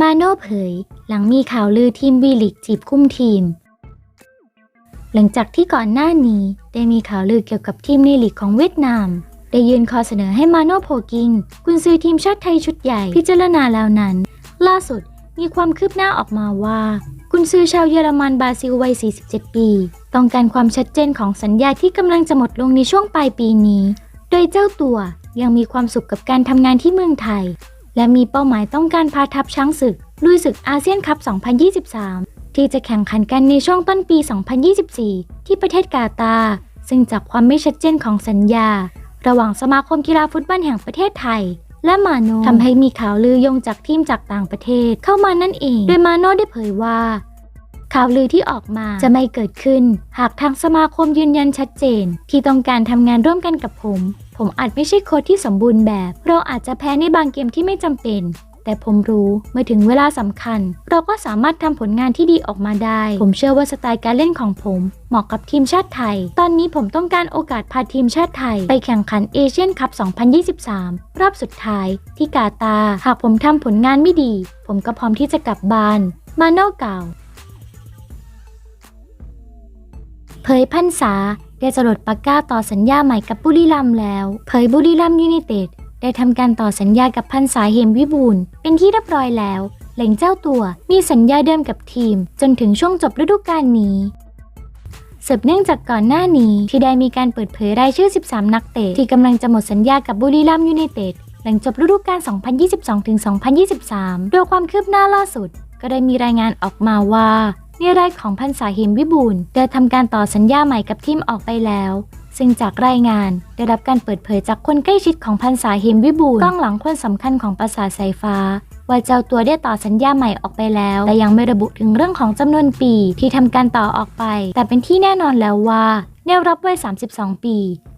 มาโน่เผยหลังมีข่าวลือทีมวีลิกจีบคุ้มทีม หลังจากที่ก่อนหน้านี้ได้มีข่าวลือเกี่ยวกับทีมในลีกของเวียดนาม ได้ยื่นข้อเสนอให้มาโน่โพกิงกุนซือทีมชาติไทยชุดใหญ่พิจารณาแล้วนั้น ล่าสุดมีความคืบหน้าออกมาว่ากุนซือชาวเยอรมันบาซิลวัย 47 ปี ต้องการความชัดเจนของสัญญาที่กำลังจะหมดลงในช่วงปลายปีนี้ โดยเจ้าตัว ยังมีความสุขกับการทำงานที่เมืองไทย และมีเป้าหมายต้องการพาทัพช้างศึก ลุยศึกอาเซียนคัพ 2023 ที่จะแข่งขันกันในช่วงต้นปี 2024 ที่ประเทศกาตาร์ซึ่งจากความไม่ชัดเจนของสัญญา ระหว่างสมาคมกีฬาฟุตบอลแห่งประเทศไทย และมาโนทำให้มีข่าวลือยงจากทีมจากต่างประเทศเข้ามานั่นเอง โดยมาโนได้เผยว่า ข่าวลือที่ออกมาจะไม่เกิดขึ้น หากทางสมาคมยืนยันชัดเจน ที่ต้องการทำงานร่วมกันกับผม ผมอาจไม่ใช่โค้ชที่สมบูรณ์แบบ เราอาจจะแพ้ในบางเกมที่ไม่จำเป็น แต่ผมรู้เมื่อถึงเวลาสำคัญ เราก็สามารถทำผลงานที่ดีออกมาได้ ผมเชื่อว่าสไตล์การเล่นของผมเหมาะกับทีมชาติไทย ตอนนี้ผมต้องการโอกาสพาทีมชาติไทย ไปแข่งขันเอเชียนคัพ 2023 รอบสุดท้าย ที่กาตาร์หากผมทำผลงานไม่ดี ผมก็พร้อมที่จะกลับบ้าน มาโน่กล่าว ยพันษาได้จรดปากกาต่อสัญญาใหม่กับบุรีรัมย์แล้ว เผยบุรีรัมย์ยูไนเต็ดได้ทำการต่อสัญญากับพันษาเหมวิบูลเป็นที่เรียบร้อยแล้วแหล่งเจ้าตัวมีสัญญาเดิมกับทีม จนถึงช่วงจบฤดูกาลนี้สืบเนื่องจากก่อนหน้านี้ที่ได้มีการเปิดเผยรายชื่อ 13 นักเตะที่กำลังจะหมดสัญญากับบุรีรัมย์ยูไนเต็ดหลังจบฤดูกาล 2022-2023 โดยความคืบหน้าล่าสุด ก็ได้มีรายงานออกมาว่า นรายของพันษาเหมวิบูลได้ทำการต่อสัญญาใหม่กับทีมออกไปแล้ว ซึ่งจากรายงานได้รับการเปิดเผยจากคนใกล้ชิดของพันษาเหมวิบูลกล้องหลังคนสำคัญของปราสาทสายฟ้า ว่าเจ้าตัวได้ต่อสัญญาใหม่ออกไปแล้วแต่ยังไม่ระบุถึงเรื่องของจำนวนปีที่ทำการต่อออกไป แต่เป็นที่แน่นอนแล้วว่าแนวรับวัย32 ปี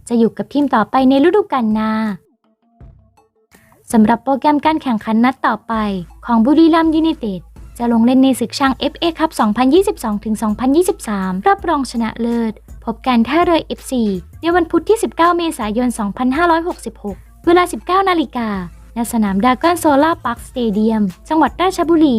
จะอยู่กับทีมต่อไปในฤดูกาลหน้าสำหรับโปรแกรมการแข่งขันนัดต่อไปของบุรีรัมย์ยูไนเต็ด จะลงเล่นในศึกช่าง FA คัพ2022-2023รอบรองชนะเลิศ พบกันท่าเรือ FC ในวันพุธที่ 19 เมษายน 2566 เวลา 19 นาฬิกาณสนามดากอนโซล่าพาร์คสเตเดียม จังหวัดราชบุรี